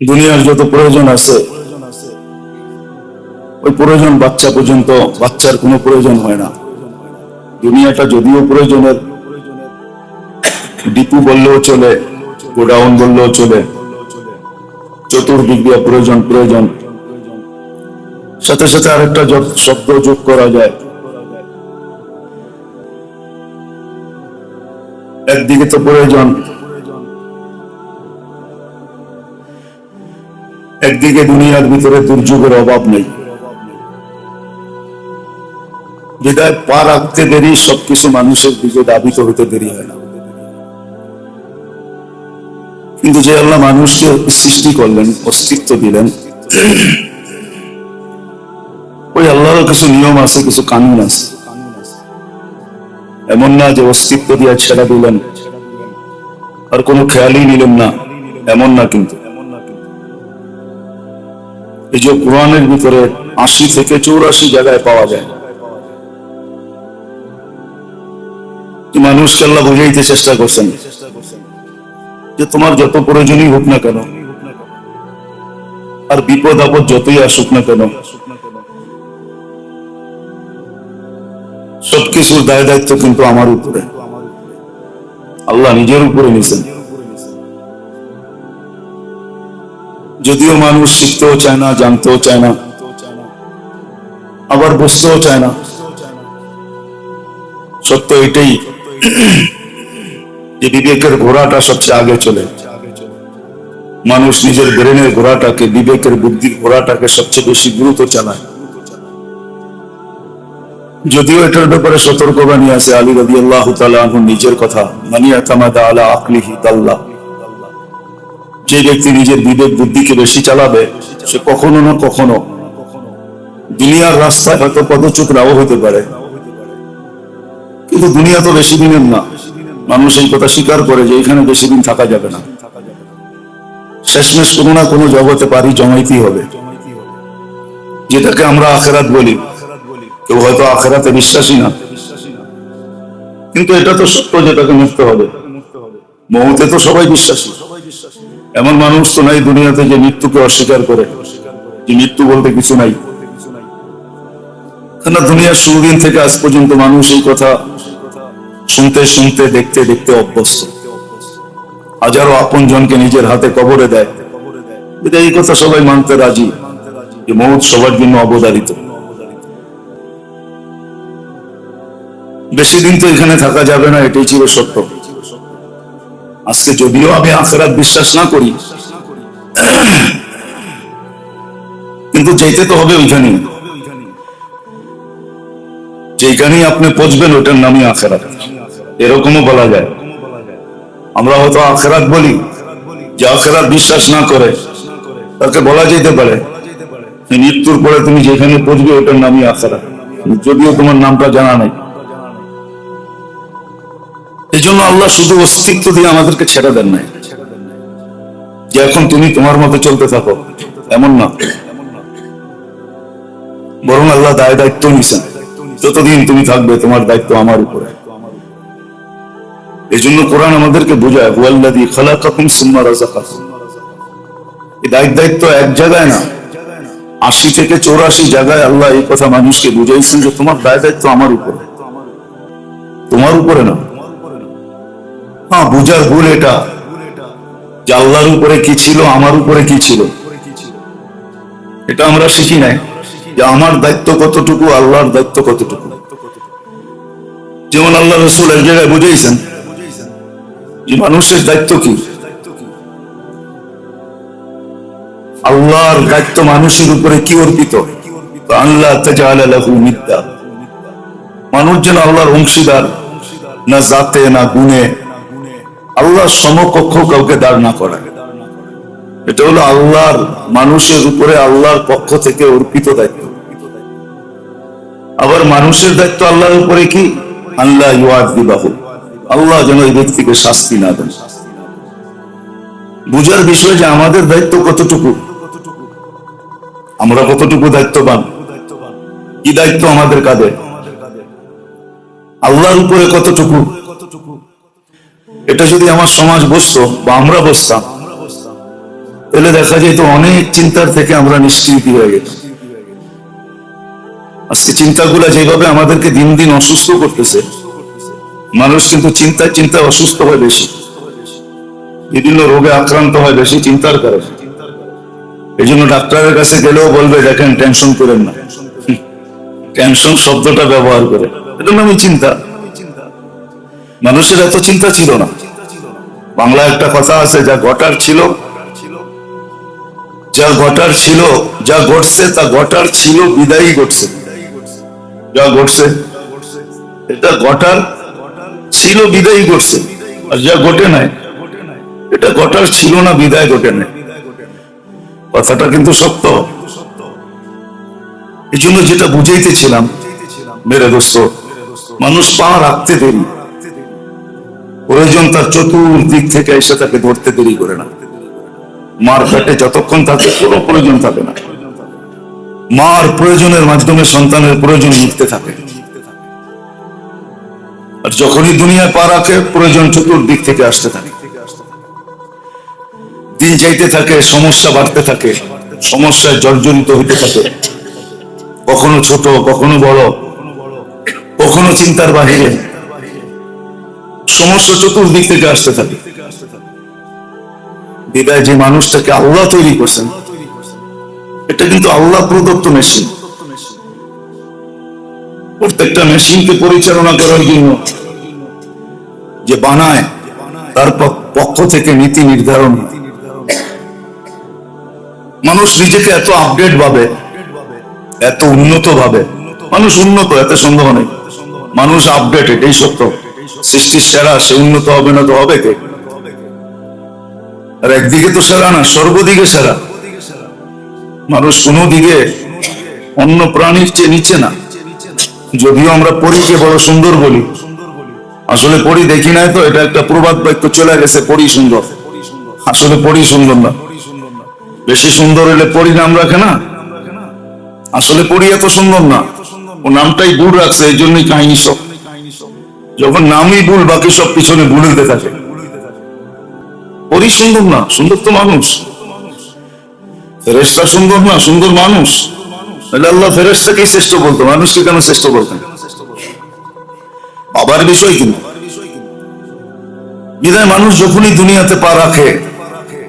দুনিয়ার যত প্রয়োজন আছে, ওই প্রয়োজন বাচ্চা পর্যন্ত বাচ্চার কোনো প্রয়োজন হয় না। দুনিয়াটা যদিও প্রয়োজনের, ডিপু বললেও চলে, গোডাউন বললেও চলে, চতুর্দিক দিয়ে প্রয়োজন প্রয়োজন। সাথে সাথে আরেকটা শব্দ যোগ করা যায়। একদিকে তো প্রয়োজন একদিকে দুনিয়ার ভিতরে দুর্যোগের অভাব নেই। বিদায় পা রাখতে দেরি, সবকিছু মানুষের দিকে দাবিত হতে দেরি হয় না। কিন্তু যে আল্লাহ মানুষকে সৃষ্টি করলেন, অস্তিত্ব দিলেন, ওই আল্লাহর কিছু নিয়ম আছে, কিছু কানুন আছে। এমন না যে অস্তিত্ব দিয়ে ছেড়ে দিলেন, আর কোনো খেয়ালই নিলেন না, এমন না কিন্তু। এই যে কোরআনের ভিতরে আশি থেকে চৌরাশি জায়গায় পাওয়া যায়। মানুষকে আল্লাহ বুঝাইতে চেষ্টা করছেন? যে তোমার যত প্রয়োজনই হোক না কেন, আর বিপদ আপদ যতই আসুক না কেন, সবকিছুর দায় দায়িত্ব কিন্তু আমার উপরে। আল্লাহ নিজের উপরে নিছেন যদিও মানুষ শিখতেও চায় না, জানতেও চায় না, আবার বুঝতেও চায় না। সত্য এটাই যে বিবেকের ঘোড়াটা সবচেয়ে আগে চলে। মানুষ নিজের ব্রেনের ঘোড়াটাকে, বিবেকের বুদ্ধির ঘোড়াটাকে সবচেয়ে বেশি দ্রুত চালায়। যদিও এটার ব্যাপারে সতর্কবাণী আছে আলী রবি আল্লাহ নিজের কথা, মানিয়া তামাদা আলা আকলিহি তাল্লাহ যে ব্যক্তি নিজের বিবেক বুদ্ধিকে বেশি চালাবে, সে কখনো না কখনো দুনিয়ার রাস্তায় হয়তো পদচ্যুত নাও হতে পারে। কিন্তু দুনিয়া তো বেশি দিনের না। মানুষ এই কথা স্বীকার করে যে এখানে বেশি দিন থাকা যাবে না। শেষমেশ কোনো না কোনো জগতে পারি জমাইতেই হবে। যেটাকে আমরা আখেরাত বলি। কেউ হয়তো আখেরাতে বিশ্বাসী না। কিন্তু এটা তো সত্য যেটাকে মৃত্যু হবে। মৌতে তো সবাই বিশ্বাসী। এমন মানুষ তো নাই দুনিয়াতে যে মৃত্যুকে অস্বীকার করে। যে মৃত্যু বলতে কিছু নাই। কেন দুনিয়ার শুরুদিন থেকে আজ পর্যন্ত মানুষ এই কথা শুনতে শুনতে, দেখতে দেখতে অভ্যস্ত। হাজারো আপন জনকে নিজের হাতে কবরে দেয়। এটা এই কথা সবাই মানতে রাজি যে মৌত সবার জন্য অবদারিত বেশি দিন তো এখানে থাকা যাবে না, এটাই ছিল সত্য। আজকে যদিও আমি আখেরাত বিশ্বাস না করি, কিন্তু যেতে তো হবে ওইখানে। যেখানেই আপনি পচবেন ওটার নামই আখেরাত। এরকমও বলা যায়। আমরা হয়তো আখেরাত বলি, যে আখেরাত বিশ্বাস না করে, তাকে বলা যেতে পারে। মৃত্যুর পরে তুমি যেখানে পচবে ওটার নামই আখেরাত। যদিও তোমার নামটা জানা নাই। জন্য আল্লাহ শুধু অস্তিত্ব দিয়ে আমাদেরকে ছেড়ে দেন নাই। যে এখন তুমি তোমার মতো চলতে থাকো, এমন না। বরং আল্লাহ দায় দায়িত্ব নিছেন। যতদিন তুমি থাকবে, তোমার দায়িত্ব আমার উপরে। এই জন্য কোরআন আমাদেরকে বোঝায় সুম্মা এই দায়িত্ব এক জায়গায় না, আশি থেকে চৌরাশি জায়গায় আল্লাহ এই কথা মানুষকে বুঝাইছেন যে তোমার দায় দায়িত্ব আমার উপরে। তোমার উপরে না। হ্যাঁ বুঝার ভুল এটা। যে আল্লাহর উপরে কি ছিল, আমার উপরে কি ছিল? এটা আমরা শিখি নাই। যে আমার দায়িত্ব কতটুকু, আল্লাহর দায়িত্ব কতটুকু। যেমন আল্লাহ রসুল এক জায়গায় বুঝাইছেন যে মানুষের দায়িত্ব কি? আল্লাহর দায়িত্ব মানুষের উপরে কি অর্পিত? আল্লাহ মানুষ যেন আল্লাহর অংশীদার, না জাতে, না গুণে আল্লাহর সমকক্ষ কাউকে দাঁড় না করে এটা হলো আল্লাহর মানুষের উপরে আল্লাহর পক্ষ থেকে অর্পিত দায়িত্ব। আবার মানুষের দায়িত্ব আল্লাহর উপরে কি? আল্লাহ ইউয়াদ আল্লাহ যেন এই ব্যক্তিকে শাস্তি না দেন। বুঝার বিষয় যে আমাদের দায়িত্ব কতটুকু? আমরা কতটুকু দায়িত্ববান? কি দায়িত্ব আমাদের কাঁধে আল্লাহর উপরে কতটুকু? এটা যদি আমার সমাজ বসতো বা আমরা বসতাম তাহলে দেখা যেত অনেক চিন্তার থেকে আমরা নিষ্কৃতি হয়ে গেলাম আজকে চিন্তাগুলা যেভাবে আমাদেরকে দিন দিন অসুস্থ করতেছে, মানুষ কিন্তু চিন্তায় চিন্তায় অসুস্থ হয় বেশি। বিভিন্ন রোগে আক্রান্ত হয় বেশি চিন্তার কারণে। এই জন্য ডাক্তারের কাছে গেলেও বলবে, দেখেন, টেনশন করেন না। টেনশন শব্দটা ব্যবহার করে। এটা নামই চিন্তা মানুষের এত চিন্তা ছিল না। বাংলা একটা কথা আছে, যা ঘটার ছিল, যা ঘটার ছিল, যা ঘটছে, তা ঘটার ছিল বিদায়ী ঘটছে। যা ঘটছে, এটা ঘটার ছিল বিদায়ী ঘটছে। আর যা ঘটে নাই, এটা ঘটার ছিল না, বিদায় ঘটে নাই। কথাটা কিন্তু সত্য। এই জন্য যেটা বুঝাইতেছিলাম, মেরে দোস্ত, মানুষ পা রাখতে দেরি। প্রয়োজন তার চতুর্দিক থেকে এসে তাকে ধরতে দেরি করে না। মার পেটে যতক্ষণ থাকে কোনো প্রয়োজন থাকে না। মার প্রয়োজনের মাধ্যমে সন্তানের প্রয়োজন মিটতে থাকে। আর যখনই দুনিয়ায় পা রাখে, প্রয়োজন চতুর্দিক থেকে আসতে থাকে। দিন যাইতে থাকে, সমস্যা বাড়তে থাকে, সমস্যায় জর্জরিত হইতে থাকে। কখনো ছোট, কখনো বড়, কখনো চিন্তার বাহিরে। সমস্যা চতুর্দিক থেকে আসতে থাকে। বিদায় যে মানুষটাকে আল্লাহ তৈরি করছেন, এটা কিন্তু আল্লাহ প্রদত্ত মেশিন প্রত্যেকটা মেশিনকে পরিচালনা করার জন্য যে বানায়, তার পক্ষ থেকে নীতি নির্ধারণ মানুষ নিজেকে এত আপডেট ভাবে, এত উন্নত ভাবে, মানুষ উন্নত, এত সন্দেহ নেই। মানুষ আপডেট এটাই সত্য। সৃষ্টির সেরা, সে উন্নত হবে না তো হবে কে? আর একদিকে তো সেরা না, সর্বদিকে সেরা। মানুষ কোনো দিকে অন্য প্রাণীর চেয়ে নিচে না। যদিও আমরা পরীকে বড় সুন্দর বলি। আসলে পরি দেখি নাই তো, এটা একটা প্রবাদ বাক্য, চলে গেছে পরি সুন্দর। আসলে পরি সুন্দর না। বেশি সুন্দর হলে পরি নাম রাখে না। আসলে পরি এত সুন্দর না। ও নামটাই ভুল রাখছে এই জন্যই কাহিনী সব যখন নামই ভুল, বাকি সব পিছনে ভুলতে থাকে। পরি সুন্দর না, সুন্দর তো মানুষ। ফেরেশতা সুন্দর না, সুন্দর মানুষ। তাহলে আল্লাহ ফেরেশতাকেই শ্রেষ্ঠ বলতো, মানুষকে কেন শ্রেষ্ঠ বলতেন? আবার বিষয় কিন্তু বিদায় মানুষ যখনই দুনিয়াতে পা রাখে,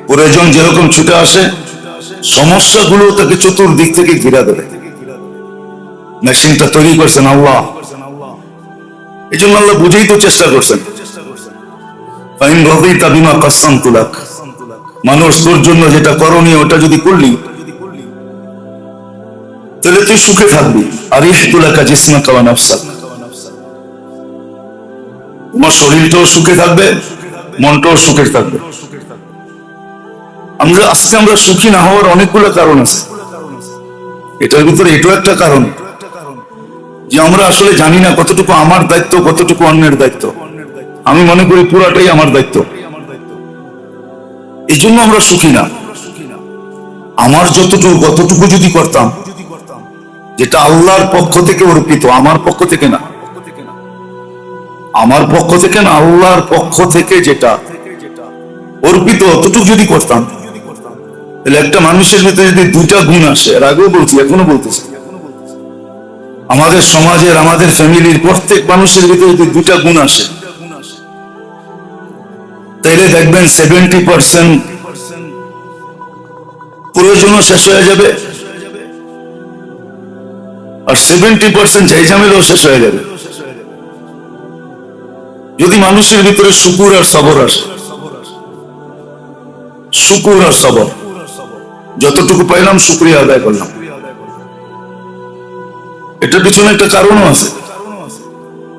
প্রয়োজন যেরকম ছুটে আসে, সমস্যাগুলো তাকে চতুর্দিক থেকে ঘিরা দেবে। মেশিনটা তৈরি করছেন আল্লাহ। এই জন্য আল্লাহ বুঝেই তো চেষ্টা করছেন। মানুষ তোর জন্য যেটা করণীয় ওটা যদি করলি, তাহলে তুই সুখে থাকবি। আর তোমার শরীরটাও সুখে থাকবে, মনটাও সুখে থাকবে। আমরা আজকে আমরা সুখী না হওয়ার অনেকগুলো কারণ আছে। এটার ভিতরে এটাও একটা কারণ। যে আমরা আসলে জানি না কতটুকু আমার দায়িত্ব, কতটুকু অন্যের দায়িত্ব। আমি মনে করি পুরাটাই আমার দায়িত্ব। এই জন্য আমরা সুখী না। আমার যতটুকু, কতটুকু যদি করতাম, যেটা আল্লাহর পক্ষ থেকে অর্পিত, আমার পক্ষ থেকে না। আমার পক্ষ থেকে না, আল্লাহর পক্ষ থেকে যেটা অর্পিত, অতটুকু যদি করতাম, তাহলে একটা মানুষের ভিতরে যদি দুটা গুণ আসে, এর আগেও বলছি, এখনও বলতেছি। আমাদের সমাজের, আমাদের ফ্যামিলির প্রত্যেক মানুষের ভিতরে যদি দুটা গুণ আসে, তাইলে দেখবেন সেভেন্টি পার্সেন্ট প্রয়োজনও শেষ হয়ে যাবে আর সেভেন্টি পার্সেন্ট যাই ঝামেলাও শেষ হয়ে যাবে। যদি মানুষের ভিতরে শুকুর আর সবর আসে, শুকুর আর সবর, যতটুকু পাইলাম শুক্রিয়া আদায় করলাম। পিছনে একটা কারণও আছে।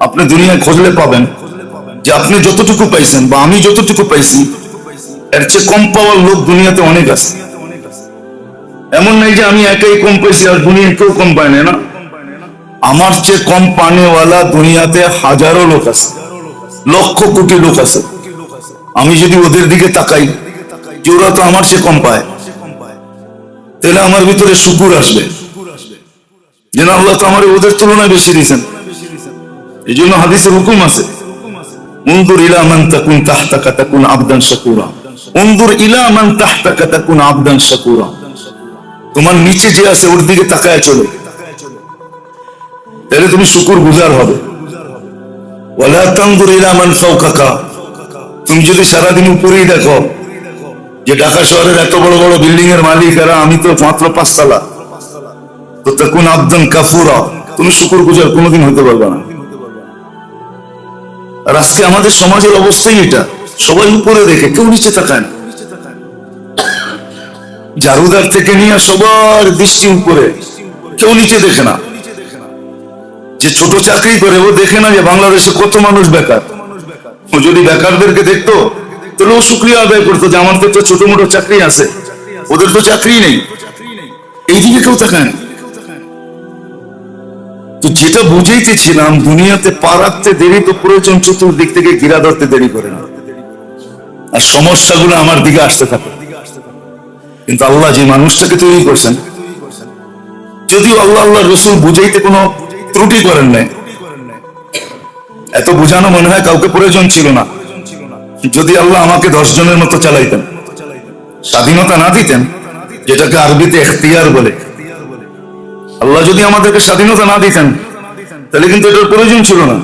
আপনি দুনিয়ায় খুঁজলে পাবেন যে আপনি যতটুকু পাইছেন বা আমি যতটুকু পাইছি, এর চেয়ে কম পাওয়ার লোক দুনিয়াতে অনেক আছে। এমন নাই যে আমি একাই কম পাইছি আর দুনিয়া কেউ কম পায় না। আমার চেয়ে কম পানেওয়ালা দুনিয়াতে হাজারো লোক আছে, লক্ষ কোটি লোক আছে। আমি যদি ওদের দিকে তাকাই, যে ওরা তো আমার চেয়ে কম পায়, তাহলে আমার ভিতরে শুকুর আসবে। যে না আল্লাহ তো আমার ওদের তুলনায় বেশি দিয়েছেন। এই জন্য হাদিসের হুকুম আছে। তাহতাকা উন্দুর ইলা মান তাহতাকা তাকুন শাকুরা। তোমার নিচে যে আছে, ওর দিকে তাকায় চলো। তাহলে তুমি শুকুর গুজার হবে। ওয়ালা তানজুর ইলা মান ফাওকাকা। তুমি যদি সারাদিন উপরেই দেখো যে ঢাকা শহরের এত বড় বড় বিল্ডিং এর মালিক আমি তো মাত্র পাঁচতলা। তুমি শুকুর গুজার কোনোদিন হতে পারবে না। আর আজকে আমাদের সমাজের অবস্থাই এটা। সবাই উপরে দেখে, কেউ নিচে না। জারুদার থেকে নিয়ে সবার দৃষ্টি উপরে। কেউ নিচে দেখে না। যে ছোট চাকরি করে, ও দেখে না যে বাংলাদেশে কত মানুষ বেকার। ও যদি বেকারদেরকে দেখতো, তাহলে ও শুক্রিয়া আদায় করতো যে আমার তো ছোট মোটো চাকরি আছে। ওদের তো চাকরি নেই। এইদিকে কেউ তাকায় না। তো যেটা বুঝাইতেছিলাম দুনিয়াতে পা রাখতে দেরি তো প্রয়োজন, চতুর্দিক থেকে গিরা ধরতে দেরি করে না। আর সমস্যাগুলো আমার দিকে আসতে থাকে। কিন্তু আল্লাহ যে মানুষটাকে তৈরি করছেন, যদিও আল্লাহ আল্লাহ রসুল বুঝাইতে কোনো ত্রুটি করেন নাই। এত বোঝানো মনে হয় কাউকে প্রয়োজন ছিল না। যদি আল্লাহ আমাকে দশ জনের মতো চালাইতেন, স্বাধীনতা না দিতেন, যেটাকে আরবিতে এখতিয়ার বলে আল্লাহ যদি আমাদেরকে স্বাধীনতা না দিতেন, তাহলে কিন্তু এটার প্রয়োজন ছিল না।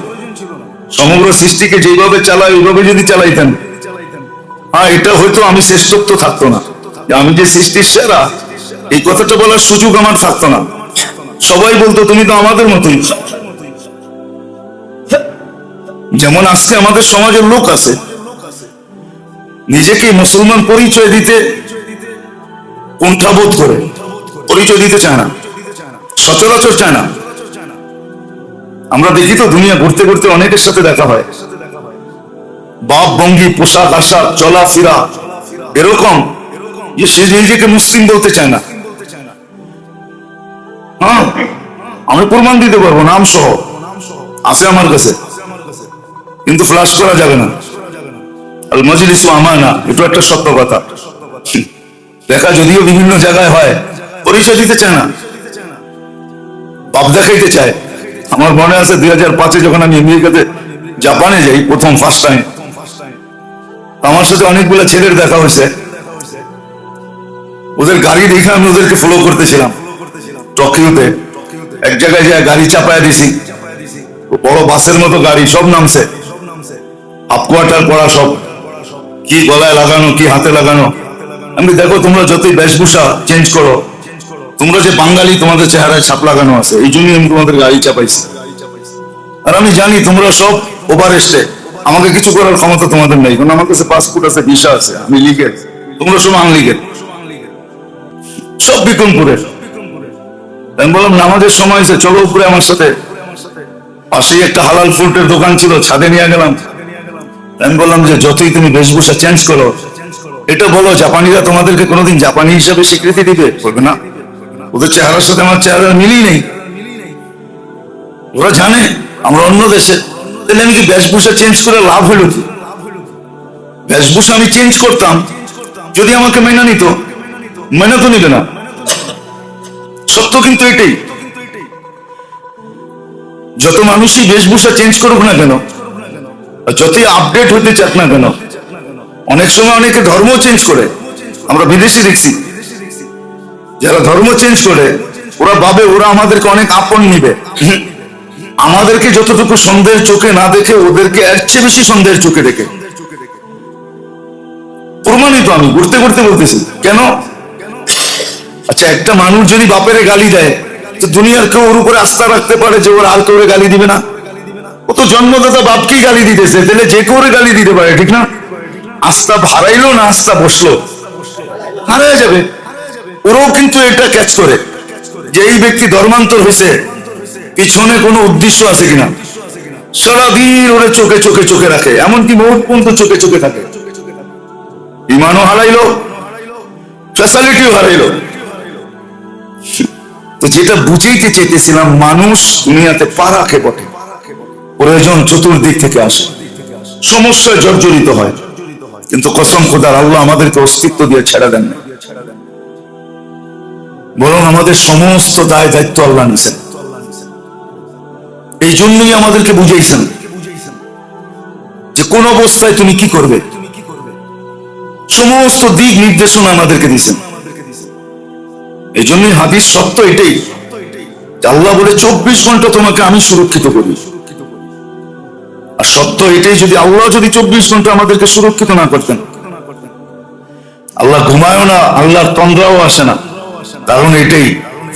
সমগ্র সৃষ্টিকে যেভাবে চালায়, ওইভাবে যদি চালাইতেন। হ্যাঁ এটা হয়তো আমি শ্রেষ্ঠত্ব থাকতো না। আমি যে সৃষ্টির সেরা, এই কথাটা বলার সুযোগ আমার থাকতো না। সবাই বলতো, তুমি তো আমাদের মতোই। যেমন আজকে আমাদের সমাজের লোক আছে, নিজেকে মুসলমান পরিচয় দিতে কুণ্ঠাবোধ করে, পরিচয় দিতে চায় না। সচরাচর চায় না। আমরা দেখি তো দুনিয়া ঘুরতে ঘুরতে অনেকের সাথে দেখা হয়। বাপ ভঙ্গি পোশাক, আশাক, চলাফেরা, এরকম যে সে নিজেকে মুসলিম বলতে চায় না। হ্যাঁ আমি প্রমাণ দিতে পারব, নাম সহ। আছে আমার কাছে। কিন্তু ফ্লাশ করা যাবে না। আল মজলিস আমানা এটা একটা সত্য কথা। দেখা যদিও বিভিন্ন জায়গায় হয়, পরিচয় দিতে চায় না। বাপ দেখাইতে চায়। আমার মনে আছে দুই হাজার পাঁচে যখন আমি আমেরিকাতে জাপানে যাই, প্রথম ফার্স্ট টাইম আমার সাথে অনেকগুলো ছেলের দেখা হয়েছে। ওদের গাড়ি দেখে আমি ওদেরকে ফলো করতেছিলাম। টোকিওতে। এক জায়গায় যায়, গাড়ি চাপায় দিছি। বড় বাসের মতো গাড়ি, সব নামছে। হাফ কোয়ার্টার পরা সব। কি গলায় লাগানো, কি হাতে লাগানো। আমি দেখো, তোমরা যতই বেশভূষা চেঞ্জ করো তোমরা যে বাঙালি, তোমাদের চেহারায় ছাপ লাগানো আছে, এই জন্যই আমি তোমাদের গাড়ি চাপাইছি। আর আমি জানি তোমরা সব ওভার এসছে আমাকে কিছু করার ক্ষমতা তোমাদের নেই, কারণ আমার কাছে পাসপোর্ট আছে, ভিসা আছে, আমি লিগেল তোমরা সব আনলিগেল সব বিক্রমপুরের। আমি বললাম, নামাজের সময় হয়েছে চলো উপরে আমার সাথে। পাশেই একটা হালাল ফ্রুটের দোকান ছিল, ছাদে নিয়ে গেলাম। আমি বললাম যে, যতই তুমি বেশভূষা চেঞ্জ করো, এটা বলো, জাপানিরা তোমাদেরকে কোনোদিন জাপানি হিসাবে স্বীকৃতি দিবে? বলবে, না। ওদের চেহারার সাথে আমার চেহারা মিলই নেই। ওরা জানে আমরা অন্য দেশে। তাহলে আমি বেশভূষা চেঞ্জ করে লাভ হলো কি? বেশভূষা আমি চেঞ্জ করতাম, যদি আমাকে মেনে নিত। মেনে তো নিবে না। সত্য কিন্তু এটাই। যত মানুষই বেশভূষা চেঞ্জ করুক না কেন যতই আপডেট হতে চাক না কেন, অনেক সময় অনেকে ধর্ম চেঞ্জ করে। আমরা বিদেশি দেখছি। যারা ধর্ম চেঞ্জ করে, ওরা ভাবে ওরা আমাদেরকে অনেক আপন নিবে। আমাদেরকে যতটুকু সন্দেহের চোখে না দেখে, ওদেরকে এর চেয়ে বেশি সন্দেহের চোখে দেখে। প্রমাণিত আমি, ঘুরতে ঘুরতে বলতেছি। কেন? আচ্ছা একটা মানুষ যদি বাপের গালি দেয়, তো দুনিয়ার কেউ ওর উপরে আস্থা রাখতে পারে যে ওর আর কেউ গালি দিবে না? ও তো জন্মদাতা বাপকেই গালি দিতেছে, তাহলে যে কেউ গালি দিতে পারে, ঠিক না? আস্থা হারাইলো না আস্থা বসল? হারায় যাবে। ওরাও কিন্তু এটা ক্যাচ করে যে এই ব্যক্তি ধর্মান্তর হয়েছে। পিছনে কোনো উদ্দেশ্য আছে কিনা? সারাদিন ওরা চোখে চোখে চোখে রাখে, এমনকি বহুত পর্যন্ত চোখে চোখে থাকে। বিমানও হারাইলো, ফ্যাসিলিটিও হারাইলো। তো যেটা বুঝাইতে চেয়েছিলাম মানুষ দুনিয়াতে পা রাখে বটে? প্রয়োজন চতুর্দিক থেকে আসে। সমস্যায় জর্জরিত হয়। কিন্তু কসম খোদার আল্লাহ আমাদেরকে অস্তিত্ব দিয়ে ছেড়ে দেন না বরং আমাদের সমস্ত দায় দায়িত্ব আল্লাহ নিছেন। এই জন্যই আমাদেরকে বুঝাইছেন যে কোন অবস্থায় তুমি কি করবে। সমস্ত দিক নির্দেশনা আমাদেরকে দিয়েছেন এই জন্যই হাদিস সত্য এটাই আল্লাহ বলে, চব্বিশ ঘণ্টা তোমাকে আমি সুরক্ষিত করি। আর সত্য এটাই, যদি আল্লাহ যদি চব্বিশ ঘণ্টা আমাদেরকে সুরক্ষিত না করতেন, আল্লাহ ঘুমায়ও না, আল্লাহর তন্দ্রাও আসে না। কারণ এটাই,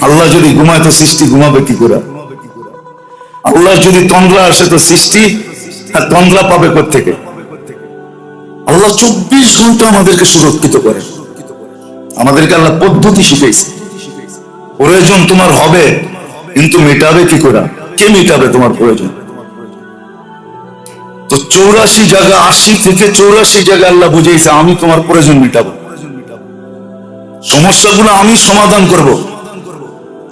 আল্লাহ যদি ঘুমায় তো সৃষ্টি ঘুমাবে কি করে? আল্লাহ যদি তন্দ্রা আসে তো সৃষ্টি, আর তন্দ্রা পাবে থেকে আল্লাহ চব্বিশ ঘণ্টা আমাদেরকে সুরক্ষিত করে। আমাদেরকে আল্লাহ পদ্ধতি শিখেছে প্রয়োজন তোমার হবে, কিন্তু মেটাবে কি করে? কে মেটাবে তোমার প্রয়োজন? তো চৌরাশি জায়গা, আশি থেকে চৌরাশি জায়গা আল্লাহ বুঝেছে আমি তোমার প্রয়োজন মেটাবো। সমস্যাগুলো আমি সমাধান করব।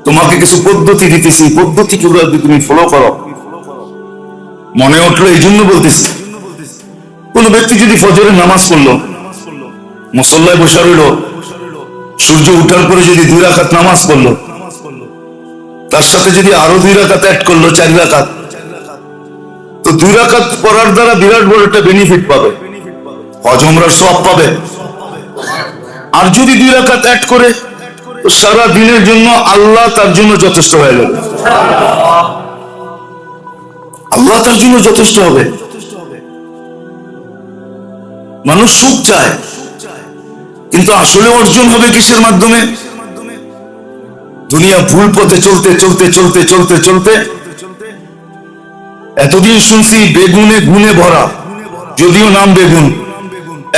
তোমাকে কিছু পদ্ধতি দিতেছি। পদ্ধতি যদি তুমি ফলো করো। মনে উঠল এই জন্য বলতেছি। কোন ব্যক্তি যদি ফজরে নামাজ পড়ল, মুসল্লায় বসে রইল, সূর্য উঠার পরে যদি দুই রাখাত নামাজ পড়ল, তার সাথে যদি আরও দুই রাখাত অ্যাড করল, চার রাখাত তো দুই রাখাত পড়ার দ্বারা বিরাট বড় একটা বেনিফিট পাবে। হজমরার সব পাবে। আর যদি দুই রাখাত অ্যাড করে সারা দিনের জন্য আল্লাহ তার জন্য যথেষ্ট হয়ে যাবে। আল্লাহ তার জন্য যথেষ্ট হবে। মানুষ সুখ চায়, কিন্তু আসলে অর্জন হবে কিসের মাধ্যমে? দুনিয়া ভুল পথে চলতে চলতে চলতে চলতে চলতে। এতদিন শুনছি, বেগুনে গুনে ভরা, যদিও নাম বেগুন।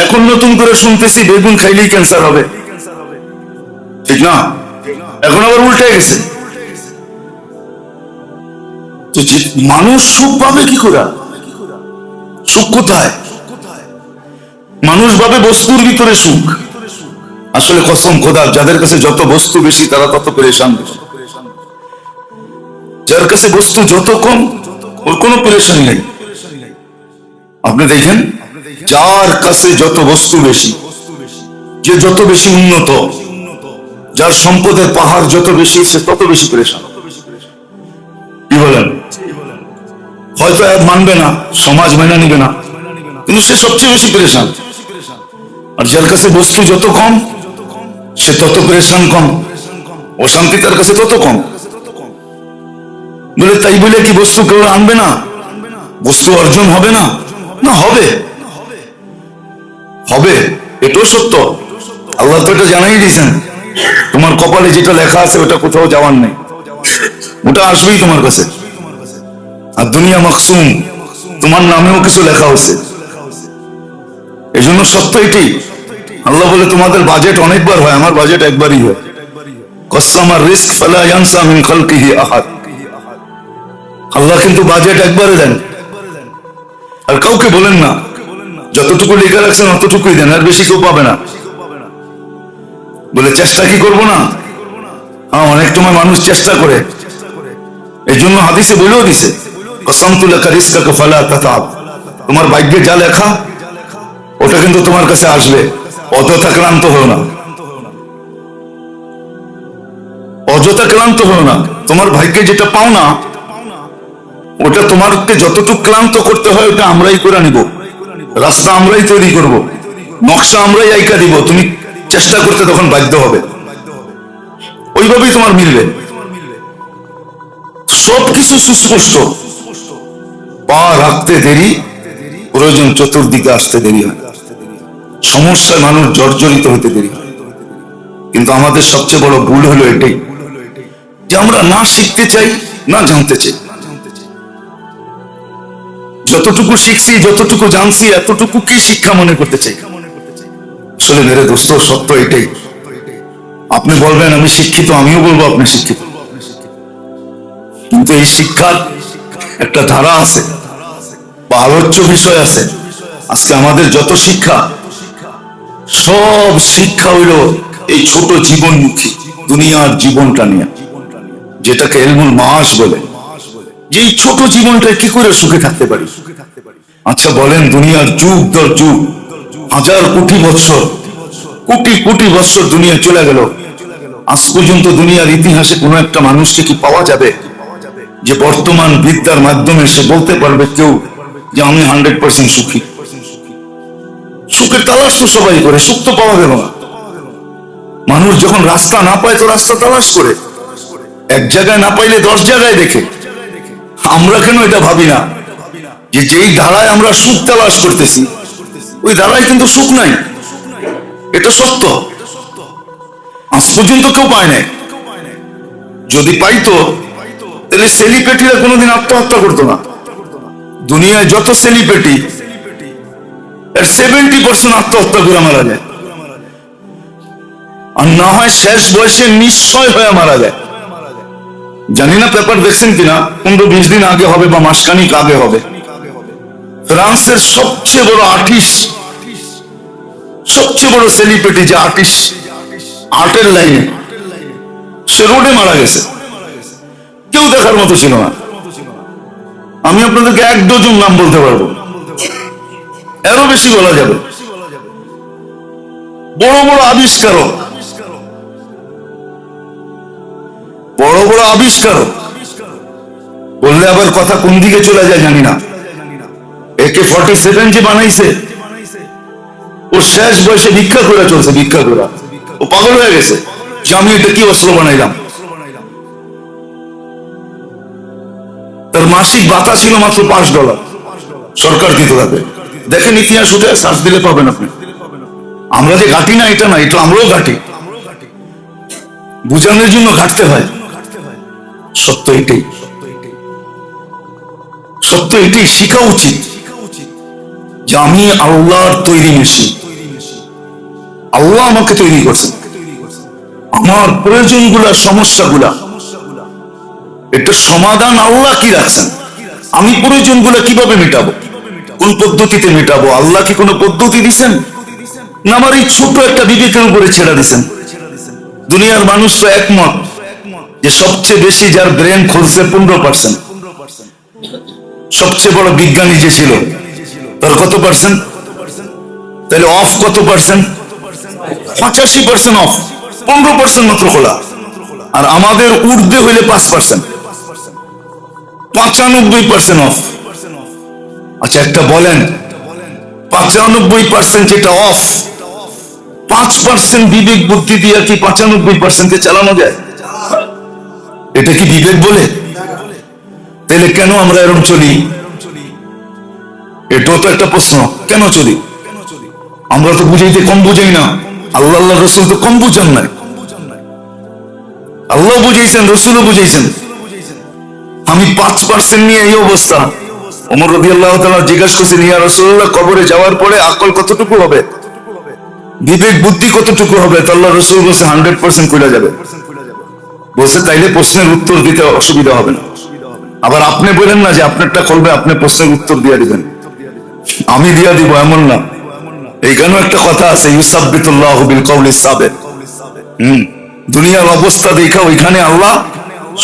এখন নতুন করে শুনতেছি বেগুন খাইলেই ক্যান্সার হবে। ঠিক না? এখন আবার উল্টে গেছে। তো মানুষ সুখ পাবে কি করে? সুখ কোথায়? মানুষ ভাবে বস্তুর ভিতরে সুখ। আসলে কসম খোদা, যাদের কাছে যত বস্তু বেশি, তারা তত পরেশান যার কাছে বস্তু যত কম ওর কোনো পরেশানি নেই। আপনি দেখেন? যার কাছে যত বস্তু বেশি, যে যত বেশি উন্নত, যার সম্পদের পাহাড় যত বেশি, সে তত বেশি পরেশান। কি বলেন? হয়তো মানবে না, সমাজ মেনে নিবে না, কিন্তু সে সবচেয়ে বেশি পরেশান। আর যার কাছে বস্তু যত কম, সে তত পরেশান কম, অশান্তি তার কাছে তত কম। বলে তাই বলে কি বস্তু কেউ আনবে না? বস্তু অর্জন হবে না? না, হবে। হবে, এটাও সত্য। আল্লাহ তো এটা জানাই দিয়েছেন। তোমার কপালে যেটা লেখা আছে, ওটা কোথাও যাওয়ার নেই। ওটা আসবেই তোমার কাছে। আর দুনিয়া মাকসুম, তোমার নামেও কিছু লেখা হচ্ছে এই জন্য সত্য এটি। আল্লাহ বলে, তোমাদের বাজেট অনেকবার হয়, আমার বাজেট একবারই হয়। আল্লাহ কিন্তু বাজেট একবারে দেন। আর কাউকে বলেন না। যতটুকু লেখা রাখছেন অতটুকুই দেন, আর বেশি কেউ পাবে না। বলে, চেষ্টা কি করব না? হ্যাঁ অনেক সময় মানুষ চেষ্টা করে। এই জন্য হাদিসে বলেও দিছে তোমার ভাগ্যে যা লেখা, ওটা কিন্তু তোমার কাছে আসবে। অযথা ক্লান্ত হও না। অযথা ক্লান্ত হও না। তোমার ভাগ্যে যেটা পাও না, ওটা তোমারকে যতটুকু ক্লান্ত করতে হয়, ওটা আমরাই করে নিব। রাস্তা আমরাই তৈরি করব, নকশা আমরাই আইকা দিব, তুমি চেষ্টা করতে তখন বাধ্য হবে। ওইভাবেই তোমার মিলবে। সবকিছু সুস্পষ্ট। পা রাখতে দেরি, প্রয়োজন চতুর্দিকে আসতে দেরি হয়। সমস্যায় মানুষ জর্জরিত হতে দেরি হয়। কিন্তু আমাদের সবচেয়ে বড় ভুল হলো এটাই, যে আমরা না শিখতে চাই, না জানতে চাই। যতটুকু শিখছি, যতটুকু জানছি, এতটুকু কি শিক্ষা মনে করতে চাই? আসলে মেরে দোস্ত, সত্য এটাই। আপনি বলবেন, আমি শিক্ষিত, আমিও বলব আপনি শিক্ষিত। কিন্তু এই শিক্ষার একটা ধারা আছে, বা আলোচ্য বিষয় আছে। আজকে আমাদের যত শিক্ষা, সব শিক্ষা হইল এই ছোট জীবনমুখী, দুনিয়ার জীবনটা নিয়ে। যেটাকে এলমুল মাস বলে। যে এই ছোট জীবনটা কি করে সুখে থাকতে পারি আচ্ছা বলেন, দুনিয়ার যুগ দর যুগ, হাজার কোটি বৎসর, কোটি কোটি বৎসর দুনিয়া চলে গেল। আজ পর্যন্ত দুনিয়ার ইতিহাসে কোনো একটা মানুষকে কি পাওয়া যাবে? যে বর্তমান বিদ্যার মাধ্যমে সে বলতে পারবে কেউ যে আমি হান্ড্রেড পার্সেন্ট সুখী। সুখের তালাশ তো সবাই করে, সুখ তো পাওয়া গেল না। মানুষ যখন রাস্তা না পায় তো রাস্তা তালাশ করে। এক জায়গায় না পাইলে দশ জায়গায় দেখে। আমরা কেন এটা ভাবি না? যে যেই ধারায় আমরা সুখ তালাশ করতেছি, ওই ধারায় কিন্তু সুখ নাই। এটা সত্য। আজ পর্যন্ত কেউ পায় নাই। যদি পাইতো, তাহলে সেলিব্রিটিরা কোনোদিন আত্মহত্যা করতো না। দুনিয়ায় যত সেলিব্রিটি এর সেভেন্টি পার্সেন্ট আত্মহত্যা করে মারা যায়। আর না হয় শেষ বয়সে নিশ্চয় হয়ে মারা যায়। জানি না পেপার দেখছেন কিনা, পনেরো বিশ দিন আগে হবে বা মাসখানিক আগে হবে। ফ্রান্সের সবচেয়ে বড় আর্টিস্ট, সবচেয়ে বড় সেলিব্রিটি যে আর্টিস্ট, আর্টের লাইনে, সে রোডে মারা গেছে। কেউ দেখার মতো ছিল না। আমি আপনাদেরকে এক ডজন নাম বলতে পারব। এরও বেশি বলা যাবে। বড় বড় আবিষ্কারক বড় বড় আবিষ্কার। বললে আবার কথা কোন দিকে চলে যায় জানি না। একে ফর্টি সেভেন যে বানাইছে, ও শেষ বয়সে ভিক্ষা করে চলছে, ভিক্ষা করে। ও পাগল হয়ে গেছে। যে আমি এটা কি অস্ত্র বানাইলাম? তার মাসিক বাতা ছিল মাত্র পাঁচ ডলার। সরকার দিতে থাকে দেখেন ইতিহাস উঠে, সার্চ দিলে পাবেন আপনি। আমরা যে ঘাটি না, এটা না, এটা আমরাও ঘাটি। বুঝানোর জন্য ঘাটতে হয়। সত্য এটাই। সত্য এটাই, শেখা উচিত যে আমি আল্লাহর তৈরি মেশিন আল্লাহ আমাকে তৈরি করছেন। আমার প্রয়োজনগুলা, সমস্যাগুলা এটা সমাধান আল্লাহ কি রাখছেন? আমি প্রয়োজনগুলো কীভাবে মেটাবো? কোন পদ্ধতিতে মেটাবো? আল্লাহ কি কোনো পদ্ধতি দিছেন? না, আমার এই ছোট একটা বিবেকের উপরে ছেড়ে দিছেন। দুনিয়ার মানুষ তো একমত যে সবচেয়ে বেশি যার ব্রেন খুলছে পনেরো পার্সেন্ট সবচেয়ে বড় বিজ্ঞানী যে ছিল, তার কত পার্সেন্ট তাহলে অফ কত পার্সেন্ট পঁচাশি পার্সেন্ট অফ পনেরো পার্সেন্ট মাত্র খোলা। আর আমাদের ঊর্ধ্বে হইলে পাঁচ পার্সেন্ট পঁচানব্বই পার্সেন্ট অফ আচ্ছা একটা বলেন, পঁচানব্বই পার্সেন্ট যেটা অফ পাঁচ পার্সেন্ট বিবেক বুদ্ধি দিয়ে কি পঁচানব্বই পার্সেন্টকে চালানো যায়? এটা কি বিবেক বলে? তাহলে কেন আমরা এরকম চলি? এটাও তো একটা প্রশ্ন, কেন চলি? আমরা তো বুঝাইতে কম বুঝাই না। আল্লাহ আল্লাহ রসুল তো কম বুঝান নাই। আল্লাহ বুঝাইছেন, রসুলও বুঝাইছেন। আমি পাঁচ পার্সেন্ট নিয়ে এই অবস্থা। ওমর রবি আল্লাহ জিজ্ঞাসা করছেন, ইয়া রসুল্লাহ কবরে যাওয়ার পরে আকল কতটুকু হবে? বিবেক, বুদ্ধি কতটুকু হবে? তো আল্লাহ রসুল বলছে হান্ড্রেড পার্সেন্ট খুলে যাবে। বলছে, তাইলে প্রশ্নের উত্তর দিতে অসুবিধা হবে না। আবার আপনি বলেন না যে আপনারটা করবে, আপনি প্রশ্নের উত্তর দিয়ে দিবেন। আমি দিয়া দিব, এমন না। এইখানেও একটা কথা আছে ইউসাবিতুল্লাহ বিল সাবেক হুম, দুনিয়ার অবস্থা দেখা ওইখানে আল্লাহ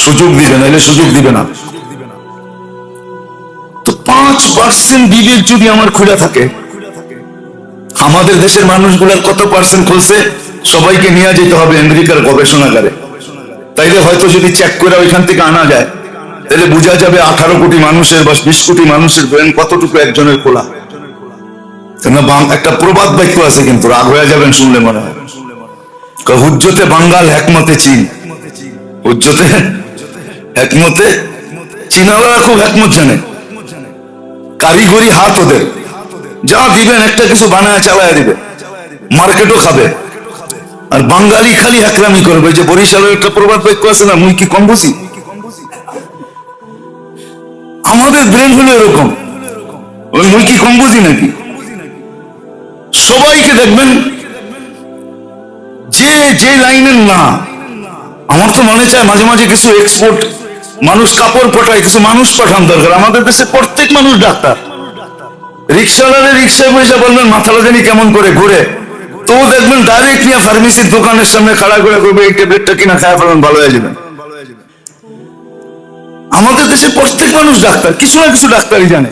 সুযোগ দিবে নাহলে সুযোগ দিবে না। তো পাঁচ পার্সেন্ট বিবেক যদি আমার খুলে থাকে, আমাদের দেশের মানুষগুলার কত পার্সেন্ট খুলছে, সবাইকে নিয়ে যেতে হবে আমেরিকার গবেষণাগারে। তাইলে হয়তো যদি চেক করে ওইখান থেকে আনা যায় তাহলে বোঝা যাবে আঠারো কোটি মানুষের বা বিশ কোটি মানুষের ব্রেন কতটুকু একজনের খোলা। একটা প্রবাদ বাক্য আছে কিন্তু, রাগ হয়ে যাবেন শুনলে মনে হয়। হুজ্জতে বাঙ্গাল, একমতে চীন। হুজ্জতে একমতে চীনারা খুব একমত জানে। কারিগরি হাত ওদের। যা দিবেন, একটা কিছু বানায় চালায় দিবে। মার্কেটও খাবে। আর বাঙালি খালি একরামি করবে যে বরিশালের একটা প্রবাদ বাক্য আছে না, মুই কি কম বুঝি? আমাদের ব্রেন হলো এরকম। ওই মুই কি কম বুঝি নাকি? সবাইকে দেখবেন, যে যে লাইনের না, আমার তো মনে চায় মাঝে মাঝে কিছু এক্সপোর্ট মানুষ কাপড় পাঠায়, কিছু মানুষ পাঠান দরকার। আমাদের দেশে প্রত্যেক মানুষ ডাক্তার। রিক্সাওয়ালারে রিক্সায় পয়সা বলবেন, মাথাটা জানি কেমন করে ঘুরে। তো দেখবেন ডাইরেক্ট নিয়ে ফার্মেসির দোকানের সামনে খাড়া করে করবে এই ট্যাবলেটটা কিনা, খায় ফেলবেন ভালো হয়ে যাবেন আমাদের দেশে প্রত্যেক মানুষ ডাক্তার, কিছু না কিছু ডাক্তারই জানে।